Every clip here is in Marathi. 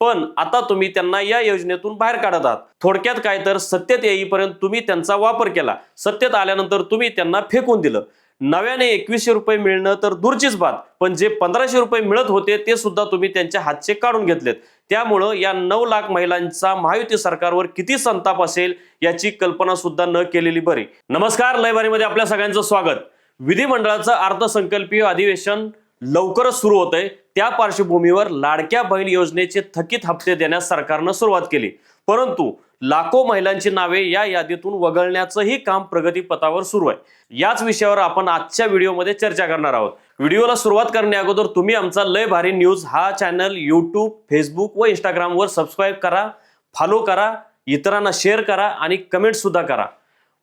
पण आता तुम्ही त्यांना या योजनेतून बाहेर काढत आहात. थोडक्यात काय तर सत्तेत येईपर्यंत तुम्ही त्यांचा वापर केला. सत्तेत आल्यानंतर तुम्ही त्यांना फेकून दिलं. नव्याने एकवीसशे रुपये मिळणं तर दूरचीच बात. पण जे पंधराशे रुपये मिळत होते ते सुद्धा तुम्ही त्यांच्या हातचे काढून घेतलेत. त्यामुळं या नऊ लाख महिलांचा महायुती सरकारवर किती संताप असेल याची कल्पना सुद्धा न केलेली बरी. नमस्कार लयबारीमध्ये आपल्या सगळ्यांचं स्वागत. विधिमंडळाचं अर्थसंकल्पीय अधिवेशन लवकरच सुरू होत आहे त्या पार्श्वभूमीवर लाडक्या बहीण योजनेचे थकीत हप्ते देण्यास सरकारनं सुरुवात केली. परंतु लाखो महिलांची नावे या यादीतून वगळण्याचंही काम प्रगतीपथावर सुरू आहे. याच विषयावर आपण आजच्या व्हिडिओमध्ये चर्चा करणार आहोत. व्हिडिओला सुरुवात करण्या अगोदर तुम्ही आमचा लय भारी न्यूज हा चॅनल यूट्यूब फेसबुक व इंस्टाग्रामवर सबस्क्राईब करा फॉलो करा इतरांना शेअर करा आणि कमेंट सुद्धा करा.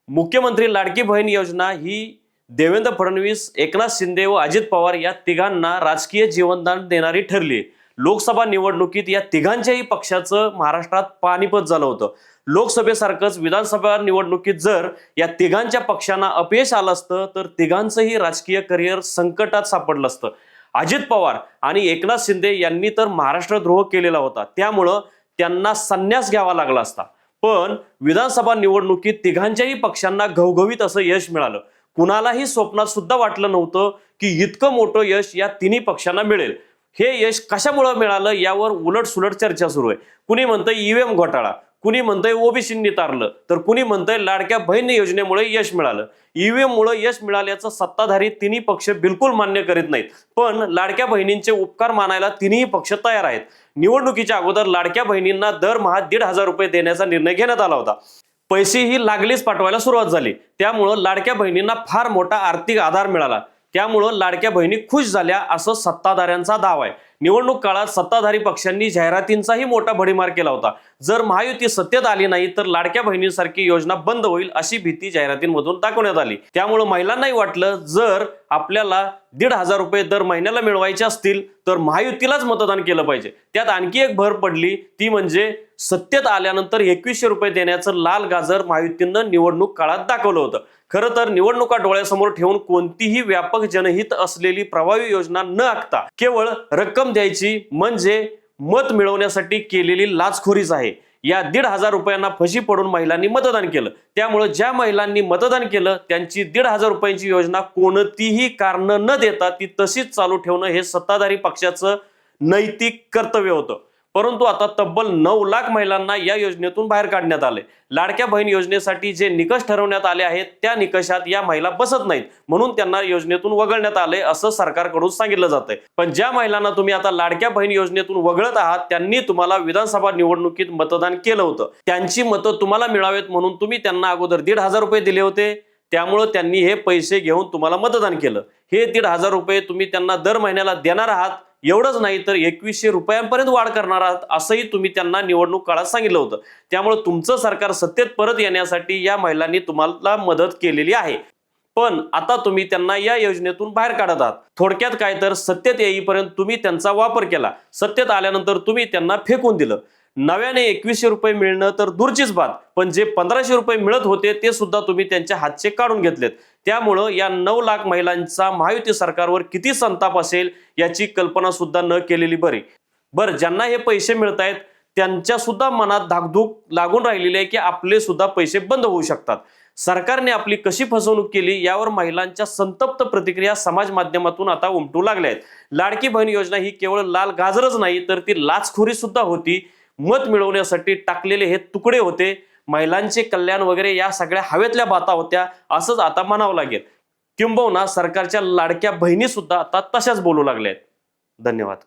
मुख्यमंत्री लाडकी बहीण योजना ही देवेंद्र फडणवीस एकनाथ शिंदे व अजित पवार या तिघांना राजकीय जीवनदान देणारी ठरली. लोकसभा निवडणुकीत या तिघांच्याही पक्षाचं महाराष्ट्रात पानिपत झालं होतं. लोकसभेसारखंच विधानसभा निवडणुकीत जर या तिघांच्या पक्षांना अपयश आलं असतं तर तिघांचंही राजकीय करिअर संकटात सापडलं असतं. अजित पवार आणि एकनाथ शिंदे यांनी तर महाराष्ट्रद्रोह केलेला होता. त्यामुळं त्यांना संन्यास घ्यावा लागला असता. पण विधानसभा निवडणुकीत तिघांच्याही पक्षांना घवघवीत असं यश मिळालं. कुणालाही स्वप्नात सुद्धा वाटलं नव्हतं की इतकं मोठं यश या तिन्ही पक्षांना मिळेल. हे यश कशामुळं मिळालं यावर उलट सुलट चर्चा सुरू आहे. कुणी म्हणतंय ईव्हीएम घोटाळा कुणी म्हणतंय ओबीसींनी तारलं तर कुणी म्हणतंय लाडक्या बहीण योजनेमुळे यश मिळालं. ईव्हीएम मुळे यश मिळाल्याचं सत्ताधारी तिन्ही पक्ष बिलकुल मान्य करीत नाहीत. पण लाडक्या बहिणींचे उपकार मानायला तिन्ही पक्ष तयार आहेत. निवडणुकीच्या अगोदर लाडक्या बहिणींना दरमहा दीड हजार रुपये देण्याचा निर्णय घेण्यात आला होता. पैसेही लागलीच पाठवायला सुरुवात झाली. त्यामुळं लाडक्या बहिणींना फार मोठा आर्थिक आधार मिळाला. त्यामुळं लाडक्या बहिणी खुश झाल्या असं सत्ताधाऱ्यांचा दावा आहे. निवडणूक काळात सत्ताधारी पक्षांनी जाहिरातींचाही मोठा भडीमार केला होता. जर महायुती सत्तेत आली नाही तर लाडक्या बहिणींसारखी योजना बंद होईल अशी भीती जाहिरातींमधून दाखवण्यात आली. त्यामुळे महिलांनाही वाटलं जर आपल्याला दीड हजार रुपये दर महिन्याला मिळवायचे असतील तर महायुतीलाच मतदान केलं पाहिजे. त्यात आणखी एक भर पडली ती म्हणजे सत्तेत आल्यानंतर एकवीसशे रुपये देण्याचं लाल गाजर महायुतीनं निवडणूक काळात दाखवलं होतं. खरं तर निवडणुका डोळ्यासमोर ठेवून कोणतीही व्यापक जनहित असलेली प्रभावी योजना न आखता केवळ रक्कम द्यायची म्हणजे मत मिळवण्यासाठी केलेली लाचखोरीच आहे. या दीड हजार रुपयांना फशी पडून महिलांनी मतदान केलं. त्यामुळे ज्या महिलांनी मतदान केलं त्यांची दीड हजार रुपयांची योजना कोणतीही कारण न देता ती तशीच चालू ठेवणं हे सत्ताधारी पक्षाचं नैतिक कर्तव्य होतं. परंतु आता तब्बल नऊ लाख महिलांना या योजनेतून बाहेर काढण्यात आले. लाडक्या बहीण योजनेसाठी जे निकष ठरवण्यात आले आहेत त्या निकषात या महिला बसत नाहीत. म्हणून त्यांना योजनेतून वगळण्यात आले असं सरकारकडून सांगितलं जातंय. पण ज्या महिलांना तुम्ही आता लाडक्या बहीण योजनेतून वगळत आहात त्यांनी तुम्हाला विधानसभा निवडणुकीत मतदान केलं होतं. त्यांची मतं तुम्हाला मिळावेत म्हणून तुम्ही त्यांना अगोदर दीड हजार रुपये दिले होते. त्यामुळं त्यांनी हे पैसे घेऊन तुम्हाला मतदान केलं. हे दीड हजार रुपये तुम्ही त्यांना दर महिन्याला देणार आहात एवढंच नाही तर एकवीसशे रुपयांपर्यंत वाढ करणार आहात असंही तुम्ही त्यांना निवडणूक काळात सांगितलं होतं. त्यामुळे तुमचं सरकार सत्तेत परत येण्यासाठी या महिलांनी तुम्हाला मदत केलेली आहे. पण आता तुम्ही त्यांना या योजनेतून बाहेर काढत आहात. थोडक्यात काय तर सत्तेत येईपर्यंत तुम्ही त्यांचा वापर केला. सत्तेत आल्यानंतर तुम्ही त्यांना फेकून दिलं. नव्याने एकवीसशे रुपये मिळणं तर दूरचीच बात. पण जे पंधराशे रुपये मिळत होते ते सुद्धा तुम्ही त्यांच्या हातचे काढून घेतलेत. त्यामुळं या नऊ लाख महिलांचा महायुती सरकारवर किती संताप असेल याची कल्पना सुद्धा न केलेली बरी. बरं ज्यांना हे पैसे मिळत आहेत त्यांच्या सुद्धा मनात धाकधूक लागून राहिलेली आहे की आपले सुद्धा पैसे बंद होऊ शकतात. सरकारने आपली कशी फसवणूक केली यावर महिलांच्या संतप्त प्रतिक्रिया समाज माध्यमातून आता उमटू लागल्या आहेत लाडकी बहीण योजना ही केवळ लाल गाजरच नाही तर ती लाचखोरी सुद्धा होती. मत मिळवण्यासाठी टाकलेले हे तुकडे होते. महिलांचे कल्याण वगैरे या सगळ्या हवेतल्या बाता होत्या असंच आता म्हणावं लागेल. किंबहुना सरकारच्या लाडक्या बहिणी सुद्धा आता तशाच बोलू लागल्या आहेत धन्यवाद.